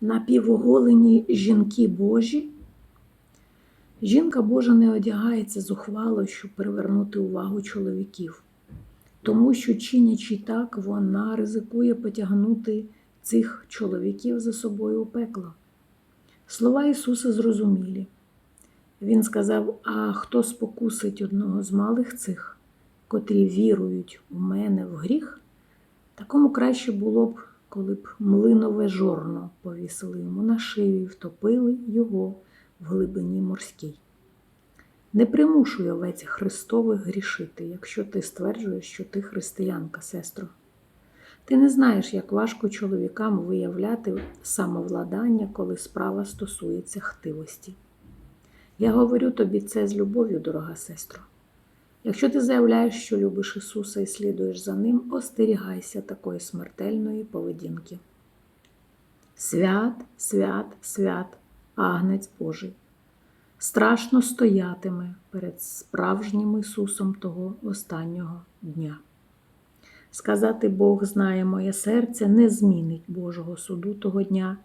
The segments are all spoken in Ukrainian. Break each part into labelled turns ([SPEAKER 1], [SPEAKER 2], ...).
[SPEAKER 1] напівоголені жінки Божі. Жінка Божа не одягається зухвало, щоб привернути увагу чоловіків, тому що, чинячи так, вона ризикує потягнути цих чоловіків за собою у пекло. Слова Ісуса зрозумілі. Він сказав: А хто спокусить одного з малих цих, котрі вірують у мене в гріх, такому краще було б, коли б млинове жорно повісили йому на шию і втопили його в глибині морській. Не примушуй овець Христових грішити, якщо ти стверджуєш, що ти християнка, сестро. Ти не знаєш, як важко чоловікам виявляти самовладання, коли справа стосується хтивості. Я говорю тобі це з любов'ю, дорога сестро. Якщо ти заявляєш, що любиш Ісуса і слідуєш за Ним, остерігайся такої смертельної поведінки. Свят, свят, свят, агнець Божий. Страшно стоятиме перед справжнім Ісусом того останнього дня. Сказати Бог знає моє серце, не змінить Божого суду того дня,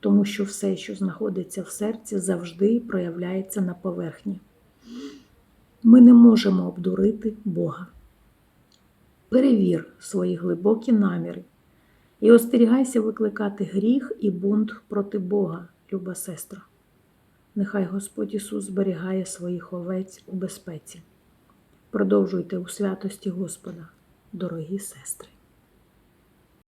[SPEAKER 1] тому що все, що знаходиться в серці, завжди проявляється на поверхні. Ми не можемо обдурити Бога. Перевір свої глибокі наміри і остерігайся викликати гріх і бунт проти Бога, люба сестра. Нехай Господь Ісус зберігає своїх овець у безпеці. Продовжуйте у святості Господа, дорогі сестри.